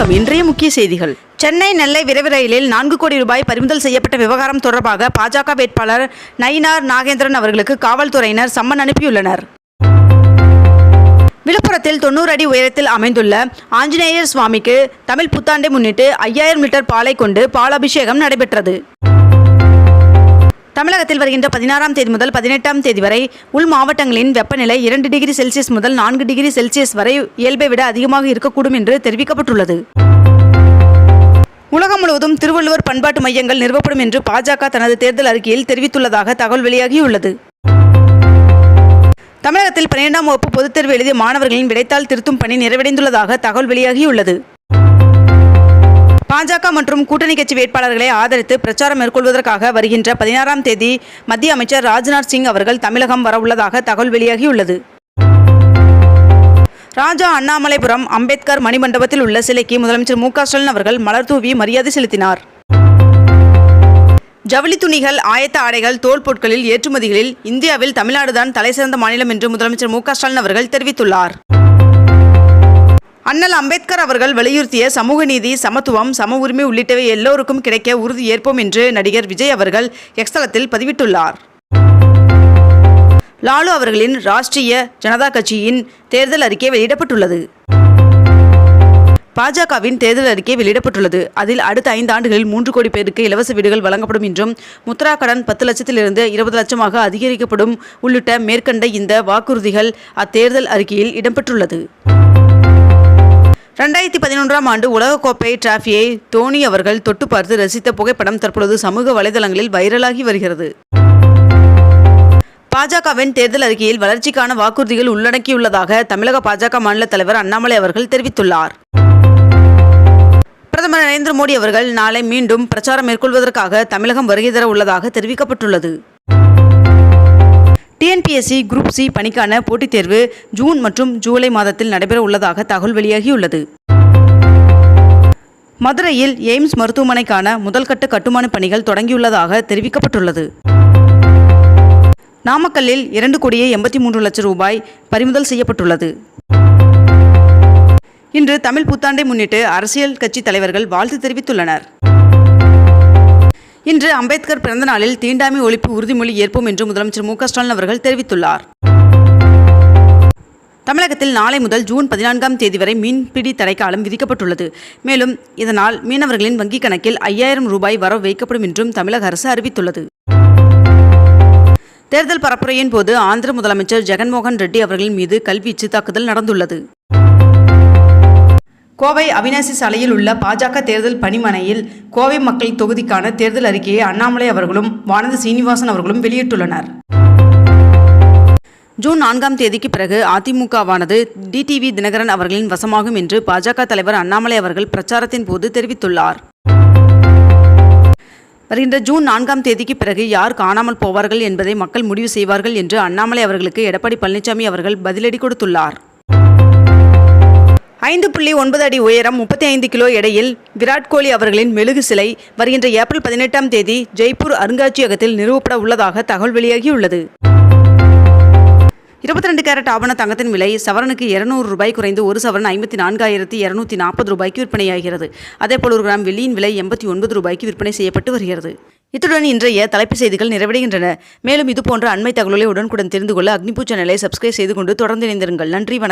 வணக்கம். இன்றைய முக்கிய செய்திகள். சென்னை நெல்லை விரைவு ரயிலில் நான்கு கோடி ரூபாய் பறிமுதல் செய்யப்பட்ட விவகாரம் தொடர்பாக பாஜக வேட்பாளர் நயினார் நாகேந்திரன் அவர்களுக்கு காவல்துறையினர் சம்மன் அனுப்பியுள்ளனர். விழுப்புரத்தில் தொண்ணூறு அடி உயரத்தில் அமைந்துள்ள ஆஞ்சநேயர் சுவாமிக்கு தமிழ் புத்தாண்டை முன்னிட்டு ஐயாயிரம் லிட்டர் பாலை கொண்டு பாலாபிஷேகம் நடைபெற்றது. தமிழகத்தில் வருகின்ற பதினாறாம் தேதி முதல் பதினெட்டாம் தேதி வரை உள் மாவட்டங்களின் வெப்பநிலை இரண்டு டிகிரி செல்சியஸ் முதல் நான்கு டிகிரி செல்சியஸ் வரை இயல்பை விட அதிகமாக இருக்கக்கூடும் என்று தெரிவிக்கப்பட்டுள்ளது. உலகம் முழுவதும் திருவள்ளுவர் பண்பாட்டு மையங்கள் நிறுவப்படும் என்று பாஜக தனது தேர்தல் அறிக்கையில் தெரிவித்துள்ளதாக தகவல் வெளியாகியுள்ளது. தமிழகத்தில் பன்னிரெண்டாம் வகுப்பு பொதுத் தேர்வு எழுதிய மாணவர்களின் விடைத்தாள் திருத்தும் பணி நிறைவடைந்துள்ளதாக தகவல் வெளியாகியுள்ளது. பாஜக மற்றும் கூட்டணி கட்சி வேட்பாளர்களை ஆதரித்து பிரச்சாரம் மேற்கொள்வதற்காக வருகின்ற பதினாறாம் தேதி மத்திய அமைச்சர் ராஜ்நாத் சிங் அவர்கள் தமிழகம் வரவுள்ளதாக தகவல் வெளியாகியுள்ளது. ராஜா அண்ணாமலைபுரம் அம்பேத்கர் மணிமண்டபத்தில் உள்ள சிலைக்கு முதலமைச்சர் மு ஸ்டாலின் அவர்கள் மலர் தூவி மரியாதை செலுத்தினார். ஜவுளி துணிகள் ஆயத்த ஆடைகள் தோல் பொருட்களில் ஏற்றுமதிகளில் இந்தியாவில் தமிழ்நாடுதான் தலைசிறந்த மாநிலம் என்று முதலமைச்சர் மு ஸ்டாலின் அவர்கள் தெரிவித்துள்ளார். அண்ணல் அம்பேத்கர் அவர்கள் வலியுறுத்திய சமூக நீதி சமத்துவம் சம உரிமை உள்ளிட்டவை எல்லோருக்கும் கிடைக்க உறுதி ஏற்போம் என்று நடிகர் விஜய் அவர்கள் எக்ஸ்தலத்தில் பதிவிட்டுள்ளார். லாலு அவர்களின் ராஷ்டிரிய ஜனதா கட்சியின் தேர்தல் அறிக்கை வெளியிடப்பட்டுள்ளது. பாஜகவின் தேர்தல் அறிக்கை வெளியிடப்பட்டுள்ளது. அதில் அடுத்த ஐந்து ஆண்டுகளில் மூன்று கோடி பேருக்கு இலவச வீடுகள் வழங்கப்படும் என்றும் முத்ரா கடன் பத்து லட்சத்திலிருந்து இருபது லட்சமாக அதிகரிக்கப்படும் உள்ளிட்ட மேற்கண்ட இந்த வாக்குறுதிகள் அத்தேர்தல் அறிக்கையில் இடம்பெற்றுள்ளது. ரெண்டாயிரத்தி பதினொன்றாம் ஆண்டு உலகக்கோப்பை டிராஃபியை தோனி அவர்கள் தொட்டு பார்த்து ரசித்த புகைப்படம் தற்பொழுது சமூக வலைதளங்களில் வைரலாகி வருகிறது. பாஜகவின் தேர்தல் அறிக்கையில் வளர்ச்சிக்கான வாக்குறுதிகள் உள்ளடக்கியுள்ளதாக தமிழக பாஜக மாநில தலைவர் அண்ணாமலை அவர்கள் தெரிவித்துள்ளார். பிரதமர் நரேந்திர மோடி அவர்கள் நாளை மீண்டும் பிரச்சாரம் மேற்கொள்வதற்காக தமிழகம் வருகை தர உள்ளதாக தெரிவிக்கப்பட்டுள்ளது. டிஎன்பிஎஸ்சி குரூப் சி பணிக்கான போட்டித் தேர்வு ஜூன் மற்றும் ஜூலை மாதத்தில் நடைபெற உள்ளதாக தகவல் வெளியாகியுள்ளது. மதுரையில் எய்ம்ஸ் மருத்துவமனைக்கான முதல்கட்ட கட்டுமான பணிகள் தொடங்கியுள்ளதாக தெரிவிக்கப்பட்டுள்ளது. நாமக்கல்லில் இரண்டு கோடியே எண்பத்தி மூன்று லட்சம் ரூபாய் பறிமுதல் செய்யப்பட்டுள்ளது. இன்று தமிழ் புத்தாண்டை முன்னிட்டு அரசியல் கட்சி தலைவர்கள் வாழ்த்து தெரிவித்துள்ளனர். இன்று அம்பேத்கர் பிறந்த நாளில் தீண்டாமை ஒழிப்பு உறுதிமொழி ஏற்போம் என்று முதலமைச்சர் மு ஸ்டாலின் அவர்கள் தெரிவித்துள்ளார். தமிழகத்தில் நாளை முதல் ஜூன் பதினான்காம் தேதி வரை மீன்பிடி தடைக்காலம் விதிக்கப்பட்டுள்ளது. மேலும் இதனால் மீனவர்களின் வங்கிக் கணக்கில் ஐயாயிரம் ரூபாய் வரவு வைக்கப்படும் என்றும் தமிழக அரசு அறிவித்துள்ளது. தேர்தல் பரப்புரையின் போது ஆந்திர முதலமைச்சர் ஜெகன்மோகன் ரெட்டி அவர்களின் மீது கல்வீச்சு தாக்குதல் நடந்துள்ளது. கோவை அவினாசி சாலையில் உள்ள பாஜக தேர்தல் பணிமனையில் கோவை மக்கள் தொகுதிக்கான தேர்தல் அறிக்கையை அண்ணாமலை அவர்களும் வானதி சீனிவாசன் அவர்களும் வெளியிட்டுள்ளனர். ஜூன் நான்காம் தேதிக்கு பிறகு அதிமுகவானது டிடிவி தினகரன் அவர்களின் வசமாகும் என்று பாஜக தலைவர் அண்ணாமலை அவர்கள் பிரச்சாரத்தின் போது தெரிவித்துள்ளார். வருகின்ற ஜூன் நான்காம் தேதிக்கு பிறகு யார் காணாமல் போவார்கள் என்பதை மக்கள் முடிவு செய்வார்கள் என்று அண்ணாமலை அவர்களுக்கு எடப்பாடி பழனிசாமி அவர்கள் பதிலடி கொடுத்துள்ளார். ஐந்து புள்ளி ஒன்பது அடி உயரம் முப்பத்தி ஐந்து கிலோ எடையில் விராட் கோலி அவர்களின் மெழுகு சிலை வருகின்ற ஏப்ரல் பதினெட்டாம் தேதி ஜெய்ப்பூர் அருங்காட்சியகத்தில் நிறுவப்பட உள்ளதாக தகவல் வெளியாகியுள்ளது. இருபத்தி ரெண்டு கேரட் ஆவண தங்கத்தின் விலை சவரனுக்கு இருநூறு ரூபாய் குறைந்து ஒரு சவரன் ஐம்பத்தி நான்காயிரத்தி இருநூத்தி நாற்பது ரூபாய்க்கு விற்பனையாகிறது. அதேபோல் ஒரு கிராம் வெள்ளியின் விலை எண்பத்தி ஒன்பது ரூபாய்க்கு விற்பனை செய்யப்பட்டு வருகிறது. இத்துடன் இன்றைய தலைப்பு செய்திகள் நிறைவடைகின்றன. மேலும் இதுபோன்ற அண்மை தகவல்களை உடனுக்குடன் தெரிந்து கொள்ள அக்னிபூ சேனலை சப்ஸ்கிரைப் செய்து கொண்டு தொடர்ந்து இணைந்திருங்கள். நன்றி வணக்கம்.